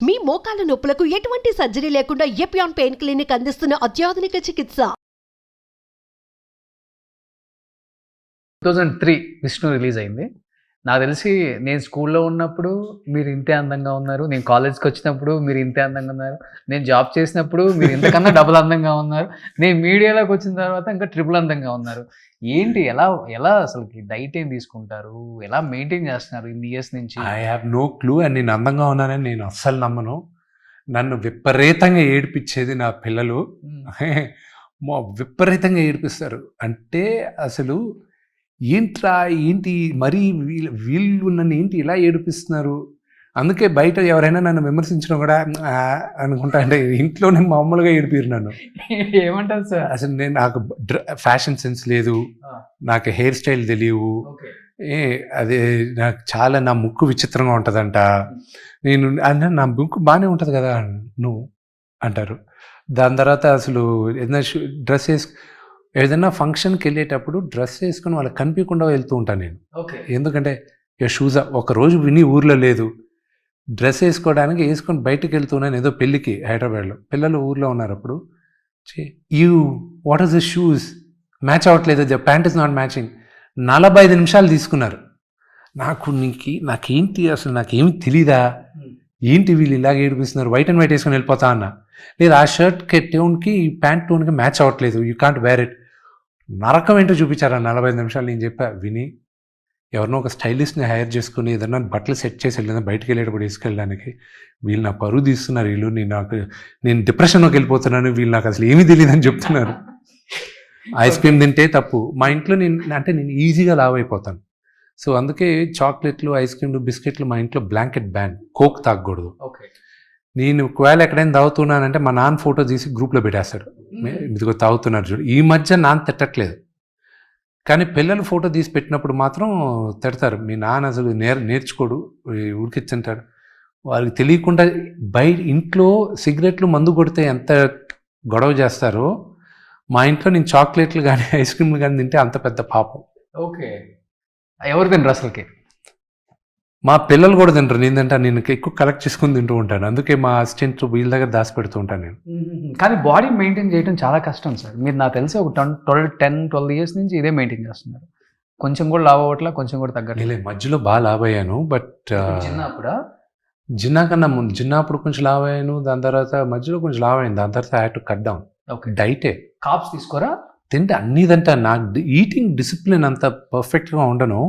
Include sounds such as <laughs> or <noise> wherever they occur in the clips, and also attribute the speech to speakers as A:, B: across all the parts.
A: మీ మోకాల నొప్పులకు ఎటువంటి సర్జరీ లేకుండా ఎపియాన్ పెయిన్ క్లినిక్ అందిస్తున్న అత్యాధునిక చికిత్స?
B: Two thousand three Vishnu release అయింది. నాకు తెలిసి నేను స్కూల్లో ఉన్నప్పుడు మీరు ఇంతే అందంగా ఉన్నారు నేను కాలేజ్కి వచ్చినప్పుడు మీరు ఇంతే అందంగా ఉన్నారు నేను జాబ్ చేసినప్పుడు మీరు ఇంతకన్నా డబుల్ అందంగా ఉన్నారు నేను మీడియాలోకి వచ్చిన తర్వాత ఇంకా ట్రిపుల్ అందంగా ఉన్నారు. ఏంటి ఎలా ఎలా అసలు డైట్ ఏం తీసుకుంటారు? ఎలా మెయింటైన్ చేస్తున్నారు ఇన్ని ఇయర్స్ నుంచి?
C: I have no clue and నేను అందంగా ఉన్నానని నేను అస్సలు నమ్మను. నన్ను విపరీతంగా ఏడిపించేది నా పిల్లలు. <laughs> విపరీతంగా ఏడిపిస్తారు. అంటే అసలు ఏంట్రా ఏంటి మరీ వీళ్ళు వీళ్ళు నన్ను ఏంటి ఇలా ఏడిపిస్తున్నారు? అందుకే బయట ఎవరైనా నన్ను విమర్శించడం కూడా అనుకుంటా అంటే ఇంట్లోనే మామూలుగా ఏడిపిరు నన్ను.
B: ఏమంటారు సార్?
C: అసలు నేను నాకు ఫ్యాషన్ సెన్స్ లేదు. నాకు హెయిర్ స్టైల్ తెలియవు. ఏ అదే నాకు చాలా నా ముక్కు విచిత్రంగా ఉంటుందంట. నేను అన్న నా ముక్కు బాగానే ఉంటుంది కదా నువ్వు అంటారు. దాని తర్వాత అసలు ఏదైనా డ్రెస్ వేసు ఏదైనా ఫంక్షన్కి వెళ్ళేటప్పుడు డ్రెస్ వేసుకొని వాళ్ళకి కనిపించకుండా వెళ్తూ ఉంటాను నేను. ఎందుకంటే ఇక షూజా ఒక రోజు విని ఊర్లో లేదు. డ్రెస్ వేసుకోవడానికి వేసుకొని బయటికి వెళ్తున్నాను ఏదో పెళ్ళికి హైదరాబాద్లో. పిల్లలు ఊర్లో ఉన్నారు అప్పుడు. You what is the shoes match అవ్వట్లేదు the pant is not matching నలభై ఐదు నిమిషాలు తీసుకున్నారు. నాకు నీకు నాకేంటి అసలు నాకేమి తెలీదా? ఏంటి వీళ్ళు ఇలాగ ఏడిపిస్తున్నారు? వైట్ అండ్ వైట్ వేసుకొని వెళ్ళిపోతా అన్న. లేదు ఆ షర్ట్కి టోన్కి ఈ ప్యాంట్ టోన్కి మ్యాచ్ అవ్వట్లేదు. యూ కాంట్ వేర్ ఇట్ నరకం ఏంటో చూపించారు? ఆ నలభై ఐదు నిమిషాలు నేను చెప్పా విని. ఎవరినో ఒక స్టైలిస్ట్ని హైర్ చేసుకుని ఏదన్నా బట్టలు సెట్ చేసి వెళ్ళిన బయటికి వెళ్ళేటప్పుడు తీసుకెళ్ళడానికి వీళ్ళు నా పరువు తీస్తున్నారు. వీళ్ళు నేను నాకు నేను డిప్రెషన్లోకి వెళ్ళిపోతున్నాను. వీళ్ళు నాకు అసలు ఏమీ తెలియదని చెప్తున్నారు. ఐస్ క్రీమ్ తింటే తప్పు. మా ఇంట్లో నేను అంటే నేను ఈజీగా లావ్ అయిపోతాను. సో అందుకే చాక్లెట్లు ఐస్ క్రీమ్లు బిస్కెట్లు మా ఇంట్లో బ్లాంకెట్ బ్యాన్. కోక్ తాగకూడదు.
B: ఓకే.
C: నేను ఒకవేళ ఎక్కడైనా తాగుతున్నానంటే మా నాన్న ఫోటో తీసి గ్రూప్లో పెట్టేస్తాడు. ఇదిగో తాగుతున్నారు చూడు. ఈ మధ్య నాన్న తిట్టట్లేదు. కానీ పిల్లలు ఫోటో తీసి పెట్టినప్పుడు మాత్రం తిడతారు. మీ నాన్న అసలు నేర్ నేర్చుకోడు. ఉడికిచ్చుంటాడు వారికి తెలియకుండా బయట ఇంట్లో సిగరెట్లు మందు కొడితే ఎంత గొడవ చేస్తారో మా ఇంట్లో నేను చాక్లెట్లు కానీ ఐస్ క్రీమ్లు కానీ తింటే అంత పెద్ద పాపం.
B: ఓకే. ఎవరు తినరు అసలుకి?
C: మా పిల్లలు కూడా తింటారు నేను తింటా నేను ఎక్కువ కలెక్ట్ చేసుకుని తింటూ ఉంటాను. అందుకే మా అసిస్టెంట్ వీళ్ళ దగ్గర దాచి పెడుతూ ఉంటాను నేను.
B: కానీ బాడీ మెయింటైన్ చేయడం చాలా కష్టం సార్ మీరు నాకు తెలిసి ఒక ten twelve ten twelve years నుంచి ఇదే మెయింటైన్ చేస్తున్నారు. కొంచెం కూడా లావ్ అవ్వట్లా కొంచెం కూడా తగ్గట్లేదు
C: మధ్యలో బాగా లావ్ అయ్యాను బట్
B: చిన్నప్పుడా
C: జిన్నా కన్నా ముందు జిన్నప్పుడు కొంచెం లావ్ అయ్యాను దాని తర్వాత మధ్యలో కొంచెం లావ్ అయింది దాని తర్వాత had to cut down
B: okay
C: డైటే
B: caps తీసుకోరా?
C: తింటే అన్ని తింటా. నాకు ఈటింగ్ డిసిప్లిన్ అంత పర్ఫెక్ట్గా ఉండను.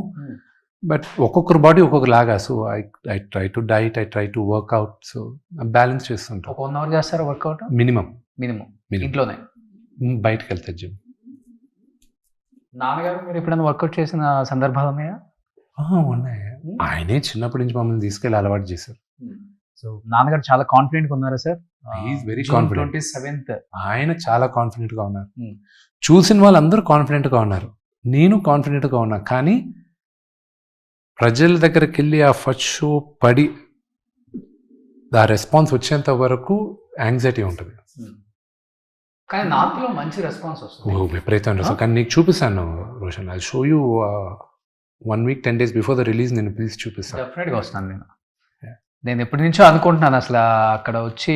C: బట్ ఒక్కొక్కరు బాడీ ఒక్కొక్క లాగా so I I try to diet I try to workout so balance చేస్తుంటాం.
B: ఒక వన్ అవర్ చేస్తారా వర్కౌట్
C: మినిమం
B: మినిమం ఇంట్లోనే.
C: బయటకు వెళ్తా జిమ్
B: నాన్నగారు మీరు ఎప్పుడైనా వర్కౌట్ చేసిన సందర్భాలు ఉన్నాయా?
C: ఉన్నాయి. ఆయనే చిన్నప్పటి నుంచి మమ్మల్ని తీసుకెళ్ళి అలవాటు చేశారు.
B: సో నాన్నగారు చాలా కాన్ఫిడెంట్ ఉన్నారు సార్?
C: Confident.
B: ట్వంటీ సెవెంత్
C: ఆయన చాలా కాన్ఫిడెంట్గా ఉన్నారు.
B: Hmm.
C: చూసిన వాళ్ళందరూ కాన్ఫిడెంట్గా ఉన్నారు. నేను కాన్ఫిడెంట్గా ఉన్నా కానీ ప్రజల దగ్గరికి వెళ్ళి ఆ ఫస్ట్ షో పడి ఆ రెస్పాన్స్ వచ్చేంత వరకు యాంగ్జైటీ ఉంటుంది.
B: కానీ నార్త్లో మంచి రెస్పాన్స్
C: ఓ
B: వస్తుంది
C: విపరీతం? కానీ నీకు చూపిస్తాను Roshan I show you one week ten days before the release నేను పిలిచి చూపిస్తాను.
B: డెఫినెట్గా వస్తాను నేను. నేను ఎప్పటి నుంచో అనుకుంటున్నాను అసలు అక్కడ వచ్చి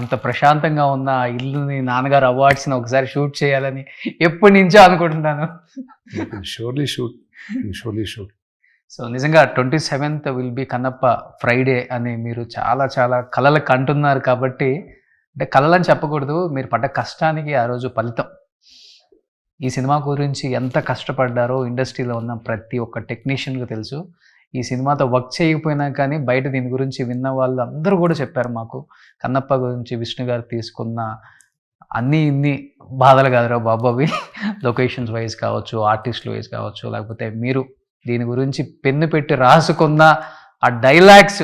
B: అంత ప్రశాంతంగా ఉన్న ఇల్లుని నాన్నగారు అవార్డ్స్ని ఒకసారి షూట్ చేయాలని ఎప్పటి నుంచో అనుకుంటున్నాను.
C: Surely shoot surely shoot
B: so నిజంగా twenty seventh will be Kannappa Friday అని మీరు చాలా చాలా కళలకు అంటున్నారు కాబట్టి అంటే కళలని చెప్పకూడదు మీరు పడ్డ కష్టానికి ఆ రోజు ఫలితం. ఈ సినిమా గురించి ఎంత కష్టపడ్డారో ఇండస్ట్రీలో ఉన్న ప్రతి ఒక్క టెక్నీషియన్కి తెలుసు. ఈ సినిమాతో వర్క్ చేయకపోయినా కానీ బయట దీని గురించి విన్న వాళ్ళు అందరూ కూడా చెప్పారు మాకు. కన్నప్ప గురించి విష్ణు గారు తీసుకున్న అన్నీ ఇన్ని బాధలు కాదురా బాబు అవి. <laughs> లొకేషన్స్ వైజ్ కావచ్చు ఆర్టిస్ట్ వైజ్ కావచ్చు లేకపోతే మీరు దీని గురించి పెన్ను పెట్టి రాసుకున్న ఆ డైలాగ్స్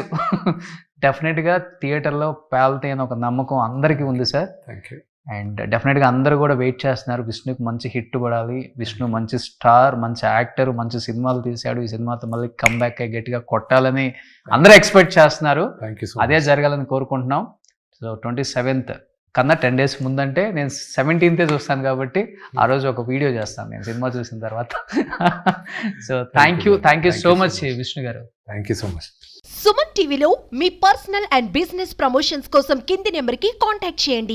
B: డెఫినెట్గా థియేటర్లో పేలుతాయి అని ఒక నమ్మకం అందరికీ ఉంది సార్.
C: థ్యాంక్ యూ
B: అండ్ డెఫినెట్గా అందరూ కూడా వెయిట్ చేస్తున్నారు. విష్ణుకి మంచి హిట్ పడాలి. విష్ణు మంచి స్టార్ మంచి యాక్టర్ మంచి సినిమాలు తీశాడు. ఈ సినిమాతో మళ్ళీ కమ్బ్యాక్ అయ్యి గట్టిగా కొట్టాలని అందరూ ఎక్స్పెక్ట్ చేస్తున్నారు. అదే జరగాలని కోరుకుంటున్నాం. సో ట్వంటీ సెవెంత్ కన్నా టెన్ డేస్ ముందంటే నేను సెవెంటీన్తే చూస్తాను కాబట్టి ఆ రోజు ఒక వీడియో చేస్తాను నేను సినిమా చూసిన తర్వాత. So thank you thank you
C: Thank
B: so
C: you so
B: much. Vishnu garu.
C: Thank you so much
A: Suman టీవీలో మీ పర్సనల్ అండ్ బిజినెస్ ప్రమోషన్స్ కోసం కింది నెంబర్కి కాంటాక్ట్ చేయండి.